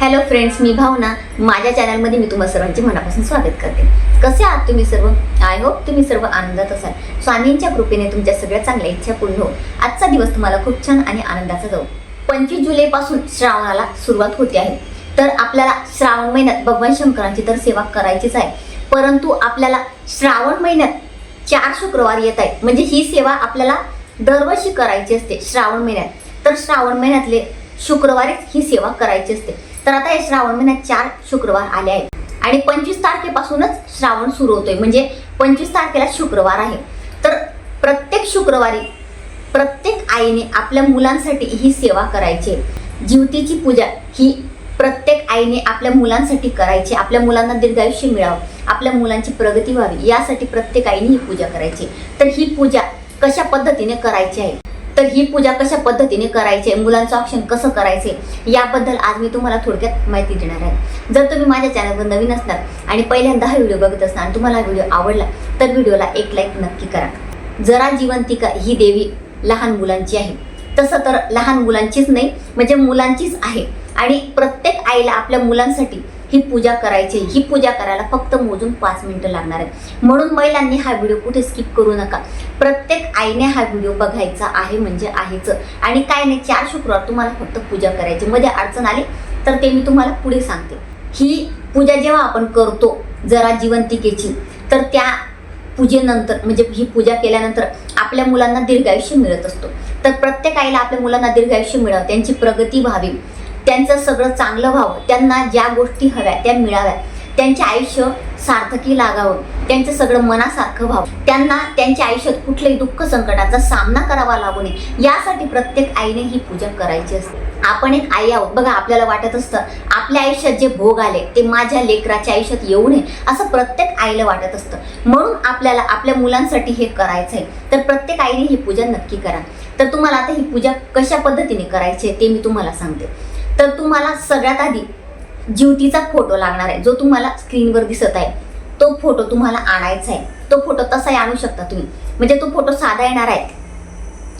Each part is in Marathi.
हॅलो फ्रेंड्स मी भावना. माझ्या चॅनलमध्ये मी तुम्हाला सर्वांचे मनापासून स्वागत करते. कसे आहात तुम्ही सर्व? आय होप तुम्ही सर्व आनंदात असाल. स्वामींच्या कृपेने तुमच्या सगळ्या चांगल्या इच्छा पूर्ण हो आजचा दिवस तुम्हाला खूप छान आणि आनंदाचा जाऊ. पंचवीस जुलैपासून श्रावणाला सुरुवात होते आहे. तर आपल्याला श्रावण महिन्यात भगवान शंकरांची तर सेवा करायचीच आहे. परंतु आपल्याला श्रावण महिन्यात चार शुक्रवार येत आहेत. म्हणजे ही सेवा आपल्याला दरवर्षी करायची असते श्रावण महिन्यात. तर श्रावण महिन्यातले शुक्रवारीच ही सेवा करायची असते. तर आता हे श्रावण महिन्यात चार शुक्रवार आले आहेत. आणि पंचवीस तारखेपासूनच श्रावण सुरू होतोय. म्हणजे पंचवीस तारखेला शुक्रवार आहे. तर प्रत्येक शुक्रवारी प्रत्येक आईने आपल्या मुलांसाठी ही सेवा करायची आहे. जीवतीची पूजा ही प्रत्येक आईने आपल्या मुलांसाठी करायची आपल्या मुलांना दीर्घायुष्य मिळावं आपल्या मुलांची प्रगती व्हावी यासाठी प्रत्येक आईने ही पूजा करायची तर ही पूजा कशा पद्धतीने करायची आहे? तर ही पूजा कशा पद्धतीने करायची आहे? मुलांचं ऑप्शन कसं करायचे याबद्दल आज मी तुम्हाला थोडक्यात माहिती देणार आहे. जर तुम्ही माझ्या चॅनलवर नवीन असणार आणि पहिल्यांदा हा व्हिडिओ बघत असणार आणि तुम्हाला हा व्हिडिओ आवडला तर व्हिडिओला एक लाईक नक्की करा. जरा जिवंतिका ही देवी लहान मुलांची आहे. तसं तर लहान मुलांचीच नाही म्हणजे मुलांचीच आहे. आणि प्रत्येक आईला आपल्या मुलांसाठी ही पूजा करायची आहे. ही पूजा करायला फक्त मोजून पाच मिनिटं लागणार आहे म्हणून महिलांनी हा व्हिडिओ कुठे स्किप करू नका. प्रत्येक आईने हा व्हिडिओ बघायचा आहे म्हणजे आहेच. आणि काय नाही चार शुक्रवार तुम्हाला फक्त पूजा करायची. मध्ये अडचण आली तर ते मी तुम्हाला पुढे सांगते. ही पूजा जेव्हा आपण करतो जरा जिवंतिकेची तर त्या पूजेनंतर म्हणजे ही पूजा केल्यानंतर आपल्या मुलांना दीर्घायुष्य मिळत असतो. तर प्रत्येक आईला आपल्या मुलांना दीर्घायुष्य मिळावं त्यांची प्रगती व्हावी. त्यांचं सगळं चांगलं व्हावं त्यांना ज्या गोष्टी हव्या त्या मिळाव्या त्यांचे आयुष्य सार्थकी लागावं त्यांचं सगळं मनासारखं व्हावं. त्यांना त्यांच्या आयुष्यात कुठल्याही दुःख संकटाचा सामना करावा लागू नये. यासाठी प्रत्येक आईने ही पूजा करायची असते. आपण एक आई आहोत बघा आपल्याला वाटत असतं आपल्या आयुष्यात जे भोग आले ते माझ्या लेकराच्या आयुष्यात येऊ नये असं प्रत्येक आईला वाटत असतं. म्हणून आपल्याला आपल्या मुलांसाठी हे करायचं आहे तर प्रत्येक आईने ही पूजा नक्की करा. तर तुम्हाला आता ही पूजा कशा पद्धतीने करायची आहे ते मी तुम्हाला सांगते. तर तुम्हाला सगळ्यात आधी ज्युतीचा फोटो लागणार आहे. जो तुम्हाला स्क्रीनवर दिसत आहे तो फोटो तुम्हाला आणायचा आहे. तो फोटो तसाही आणू शकता तुम्ही. म्हणजे तो फोटो साधा येणार आहे.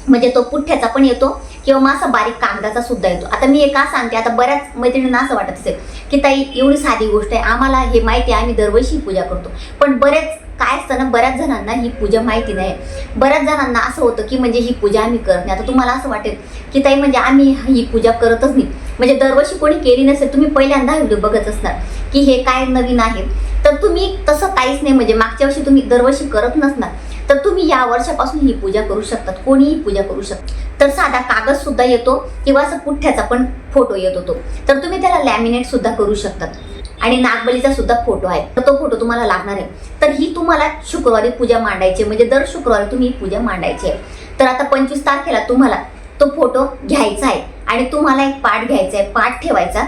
म्हणजे तो पुठ्ठ्याचा पण येतो किंवा मग असा बारीक कागदाचा सुद्धा येतो. आता मी एका सांगते आता बऱ्याच मैत्रिणींना असं वाटत असेल की ताई एवढी साधी गोष्ट आहे. आम्हाला हे माहिती आहे. आम्ही दरवर्षी पूजा करतो. पण बरेच काय असतं ना बऱ्याच जणांना ही पूजा माहिती नाही. बऱ्याच जणांना असं होतं की म्हणजे ही पूजा आम्ही करत नाही. आता तुम्हाला असं वाटेल की ताई म्हणजे आम्ही ही पूजा करतच नाही. म्हणजे दरवर्षी कोणी केली नसेल तुम्ही पहिल्यांदा व्हिडिओ बघत असणार की हे काय नवीन आहे. तर तुम्ही तसं काहीच नाही म्हणजे मागच्या वर्षी तुम्ही दरवर्षी करत नसणार. तर तुम्ही या वर्षापासून ही पूजा करू शकतात. कोणीही पूजा करू शकतात तर साधा कागद सुद्धा येतो किंवा असं पुठ्ठ्याचा पण फोटो येत होतो. तर तुम्ही त्याला लॅमिनेट सुद्धा करू शकतात. आणि नागबलीचा सुद्धा फोटो आहे. तर तो फोटो तुम्हाला लागणार आहे. तर ही तुम्हाला शुक्रवारी पूजा मांडायची आहे. म्हणजे दर शुक्रवारी तुम्ही ही पूजा मांडायची आहे. तर आता पंचवीस तारखेला तुम्हाला तो फोटो घ्यायचा आहे. आणि तुम्हाला एक पाठ घ्यायचा आहे. पाठ ठेवायचा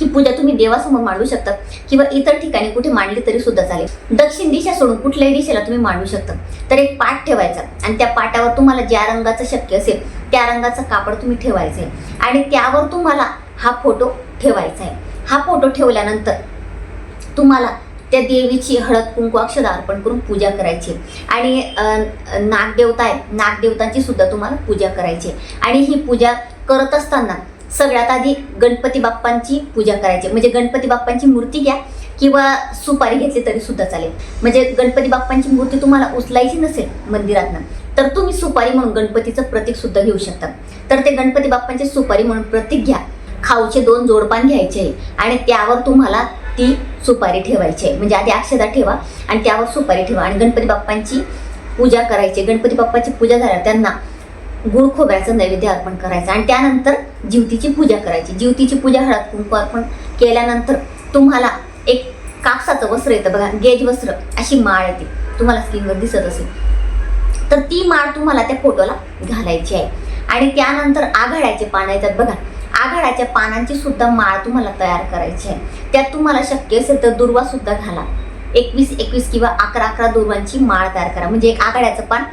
ही पूजा तुम्ही देवासमोर मांडू शकता किंवा इतर ठिकाणी कुठे मांडली तरी सुद्धा चालेल. दक्षिण दिशा सोडून कुठल्याही दिशेला तुम्ही मांडू शकता. तर एक पाठ ठेवायचा आणि त्या पाटावर तुम्हाला ज्या रंगाचं शक्य असेल त्या रंगाचं कापड तुम्ही ठेवायचं आहे. आणि त्यावर तुम्हाला हा फोटो ठेवायचा आहे. हा फोटो ठेवल्यानंतर तुम्हाला त्या देवीची हळद कुंकू अक्षर अर्पण करून पूजा करायची. आणि नागदेवता आहे नागदेवतांची सुद्धा तुम्हाला पूजा करायची. आहे. आणि ही पूजा करत असताना सगळ्यात आधी गणपती बाप्पांची पूजा करायची. म्हणजे गणपती बाप्पांची मूर्ती घ्या किंवा सुपारी घेतली तरी सुद्धा चालेल. म्हणजे गणपती बाप्पांची मूर्ती तुम्हाला उचलायची नसेल मंदिरातनं तर तुम्ही सुपारी म्हणून गणपतीचं प्रतीक सुद्धा घेऊ शकता. तर ते गणपती बाप्पांची सुपारी म्हणून प्रतीक घ्या. खाऊचे दोन जोडपान घ्यायचे आहे आणि त्यावर तुम्हाला ती सुपारी ठेवायची आहे. म्हणजे आधी अक्षदा ठेवा आणि त्यावर सुपारी ठेवा. आणि गणपती बाप्पांची पूजा करायची गणपती बाप्पाची पूजा झाल्यावर त्यांना गुळ खोबऱ्याचं नैवेद्य अर्पण करायचं आणि त्यानंतर जीवतीची पूजा करायची. जीवतीची पूजा हळद कुंकू अर्पण केल्यानंतर तुम्हाला एक कापसाचं वस्त्र येतं बघा. गेज वस्त्र. अशी माळ येते. तुम्हाला स्किनवर दिसत असेल. तर ती माळ तुम्हाला त्या फोटोला घालायची आहे. आणि त्यानंतर आघाड्याचे पानं येतात बघा. आघाड्याच्या पानांची सुद्धा माळ तुम्हाला तयार करायची आहे. त्यात तुम्हाला शक्य असेल तर दुर्वा सुद्धा घाला. एकवीस एकवीस किंवा अकरा अकरा दुर्वांची माळ तयार करा. म्हणजे एक आघाड्याचं पान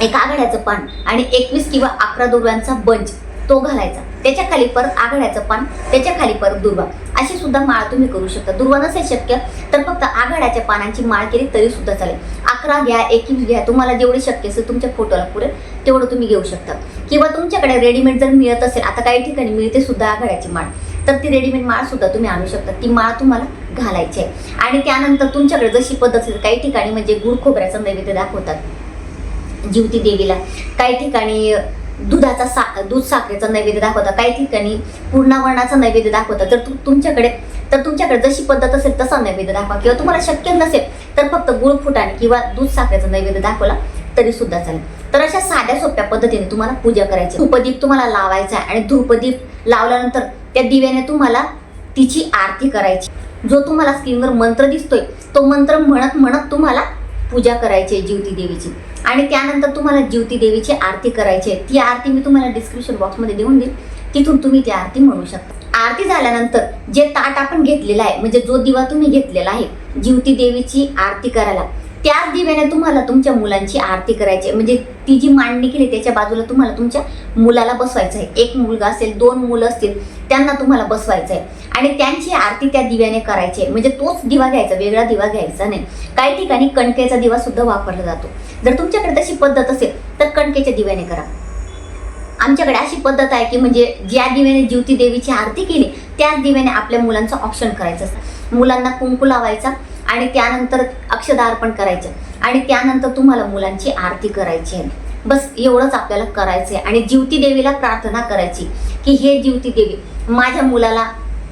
एक आघाड्याचं पान आणि एकवीस किंवा अकरा दुर्व्यांचा बंच तो घालायचा. त्याच्याखाली परत आघाड्याचं पान त्याच्याखाली परत दुर्वा. अशी सुद्धा माळ तुम्ही करू शकता. दुर्वा नसेल शक्य तर फक्त आघाड्याच्या पानांची माळ केली तरी सुद्धा चालेल. अकरा घ्या एकवीस घ्या. तुम्हाला जेवढी शक्य असेल तुमच्या फोटोला पुरेल तेवढं तुम्ही घेऊ शकता. किंवा तुमच्याकडे रेडीमेड जर मिळत असेल आता काही ठिकाणी मिळते सुद्धा आघाड्याची माळ तर ती रेडीमेड माळ सुद्धा तुम्ही आणू शकता. ती माळ तुम्हाला घालायची आहे. आणि त्यानंतर तुमच्याकडे जशी पद्धत असेल काही ठिकाणी म्हणजे गुळ खोबऱ्याचा नैवेद्य दाखवतात. जीवती देवीला. काही ठिकाणी दुधाचा सा दूध साखरेचा नैवेद्य दाखवतात काही ठिकाणी पूर्णावरणाचा नैवेद्य दाखवतात तर तु तुमच्याकडे तर तुमच्याकडे जशी पद्धत असेल तसा नैवेद्य दाखवा. किंवा तुम्हाला शक्य नसेल तर फक्त गुळ फुटाणे किंवा दूध साखरेचा नैवेद्य दाखवला तरी सुद्धा चालेल. तर अशा साध्या सोप्या पद्धतीने तुम्हाला पूजा करायची. धूपदीप तुम्हाला लावायचा आहे आणि धूपदीप लावल्यानंतर त्या दिव्याने तुम्हाला तिची आरती करायची. जो तुम्हाला स्क्रीनवर मंत्र दिसतोय तो मंत्र म्हणत म्हणत तुम्हाला पूजा करायची आहे ज्योती देवीची. आणि त्यानंतर तुम्हाला ज्योती देवीची आरती करायची आहे. ती आरती मी तुम्हाला डिस्क्रिप्शन बॉक्समध्ये देऊन देईल. तिथून तुम्ही ती आरती म्हणू शकता. आरती झाल्यानंतर जे ताट आपण घेतलेलं आहे म्हणजे जो दिवा तुम्ही घेतलेला आहे ज्योती देवीची आरती करायला त्याच दिव्याने तुम्हाला तुमच्या मुलांची आरती करायची आहे. म्हणजे ती जी मांडणी केली त्याच्या बाजूला तुम्हाला तुमच्या मुलाला बसवायचं आहे. एक मुलगा असेल दोन मुलं असतील त्यांना तुम्हाला बसवायचं आहे. आणि त्यांची आरती त्या दिव्याने करायची आहे. म्हणजे तोच दिवा घ्यायचा वेगळा दिवा घ्यायचा नाही. काही ठिकाणी कणकेचा दिवा सुद्धा वापरला जातो. जर तुमच्याकडे तशी पद्धत असेल तर कणकेच्या दिव्याने करा. आमच्याकडे अशी पद्धत आहे की म्हणजे ज्या दिव्याने ज्योती देवीची आरती केली त्याच दिव्याने आपल्या मुलांचं ऑप्शन करायचं असतं. मुलांना कुंकू लावायचा आणि त्यानंतर अक्षदार्पण करायचं. आणि त्यानंतर तुम्हाला मुलांची आरती करायची आहे. बस एवढंच आपल्याला करायचं आहे. आणि जीवती देवीला प्रार्थना करायची की हे जीवती देवी माझ्या मुलाला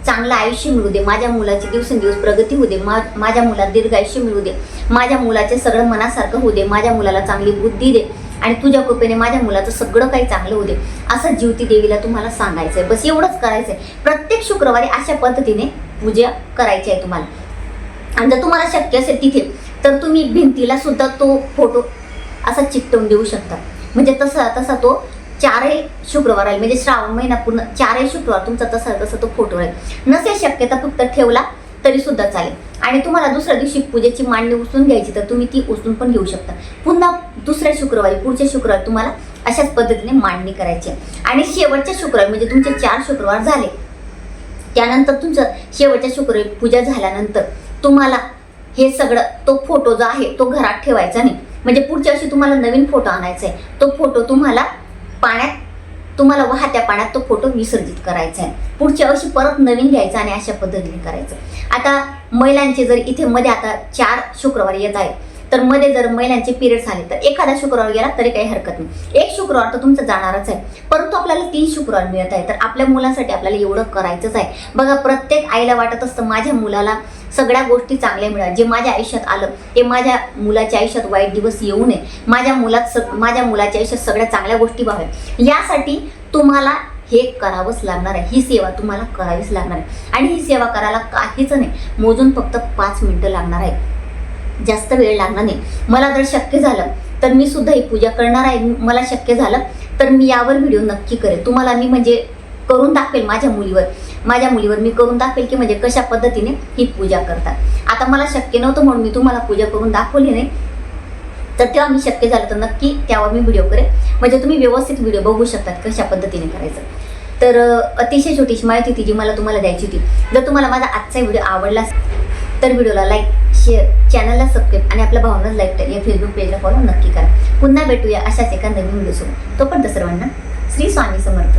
चांगलं आयुष्य मिळू दे. माझ्या मुलाची दिवसेंदिवस प्रगती होऊ दे. मा माझ्या मुलाला दीर्घ आयुष्य मिळू दे. माझ्या मुलाचे सगळं मनासारखं होऊ दे. माझ्या मुलाला चांगली बुद्धी दे. आणि तुझ्या कृपेने माझ्या मुलाचं सगळं काही चांगलं होऊ दे. असं ज्योती देवीला तुम्हाला सांगायचं आहे बस एवढंच करायचं आहे प्रत्येक शुक्रवारी अशा पद्धतीने पूजा करायची आहे तुम्हाला. आणि जर तुम्हाला शक्य असेल तिथे तर तुम्ही भिंतीला सुद्धा तो फोटो असा चिकटवून देऊ शकता. म्हणजे तसा तसा तो चारही शुक्रवार आहे म्हणजे श्रावण महिना पूर्ण चारही शुक्रवार तुमचा तसा तसा तो फोटो आहे नसेल शक्यता फक्त ठेवला तरी सुद्धा चालेल. आणि तुम्हाला दुसऱ्या दिवशी पूजेची मांडणी उचलून घ्यायची तर तुम्ही ती उचलून पण घेऊ शकता. पुन्हा दुसऱ्या शुक्रवारी पुढच्या शुक्रवारी तुम्हाला अशाच पद्धतीने मांडणी करायची आहे. आणि शेवटच्या शुक्रवारी म्हणजे तुमचे चार शुक्रवार झाले त्यानंतर तुमचं शेवटच्या शुक्रवारी पूजा झाल्यानंतर तुम्हाला हे सगळं तो फोटो जो आहे तो घरात ठेवायचा नाही. म्हणजे पुढच्या वर्षी तुम्हाला नवीन फोटो आणायचा आहे तो फोटो तुम्हाला पाण्यात तुम्हाला वाहत्या पाण्यात तो फोटो विसर्जित करायचा आहे. पुढच्या वर्षी परत नवीन घ्यायचा आणि अशा पद्धतीने करायचं. आता महिलांचे जर इथे मध्ये आता चार शुक्रवार येत आहे तर मध्ये जर महिलांचे पिरियड्स आले तर एखादा शुक्रवार गेला तरी काही हरकत नाही. एक शुक्रवार तर तुमचं जाणारच आहे. परंतु आपल्याला तीन शुक्रवार मिळत आहे तर आपल्या मुलासाठी आपल्याला एवढं करायचंच आहे. बघा प्रत्येक आईला वाटत असतं माझ्या मुलाला सगळ्या गोष्टी चांगल्या मिळाल्या. जे माझ्या आयुष्यात आलं ते माझ्या मुलाच्या आयुष्यात वाईट दिवस येऊ नये. माझ्या मुलात माझ्या मुलाच्या आयुष्यात सगळ्या चांगल्या गोष्टी व्हाव्या यासाठी तुम्हाला हे करावंच लागणार आहे. ही सेवा तुम्हाला करावीच लागणार आहे. आणि ही सेवा करायला काहीच नाही. मोजून फक्त पाच मिनिटं लागणार आहे जास्त वेळ लागणार नाही. मला जर शक्य झालं तर मी सुद्धा ही पूजा करणार आहे. मला शक्य झालं तर मी यावर व्हिडिओ नक्की करेल तुम्हाला मी म्हणजे करून दाखवेल माझ्या मुलीवर. माझ्या मुलीवर मी करून दाखवेल की म्हणजे कशा पद्धतीने ही पूजा करतात. आता मला शक्य नव्हतं म्हणून मी तुम्हाला पूजा करून दाखवली नाही. तर तेव्हा मी शक्य झालं तर नक्की त्यावर मी व्हिडिओ करेन. म्हणजे तुम्ही व्यवस्थित व्हिडिओ बघू शकतात कशा पद्धतीने करायचं. तर अतिशय छोटीशी माहिती होती जी मला तुम्हाला द्यायची होती. जर तुम्हाला माझा आजचा व्हिडिओ आवडला तर व्हिडिओला लाईक शेअर चॅनलला सबस्क्राईब आणि आपल्या भावनाच लाईक या फेसबुक पेजला फॉलो नक्की करा. पुन्हा भेटूया अशाच एका नवीन व्हिडिओसोबत तोपर्यंत सर्वांना श्री स्वामी समर्थ.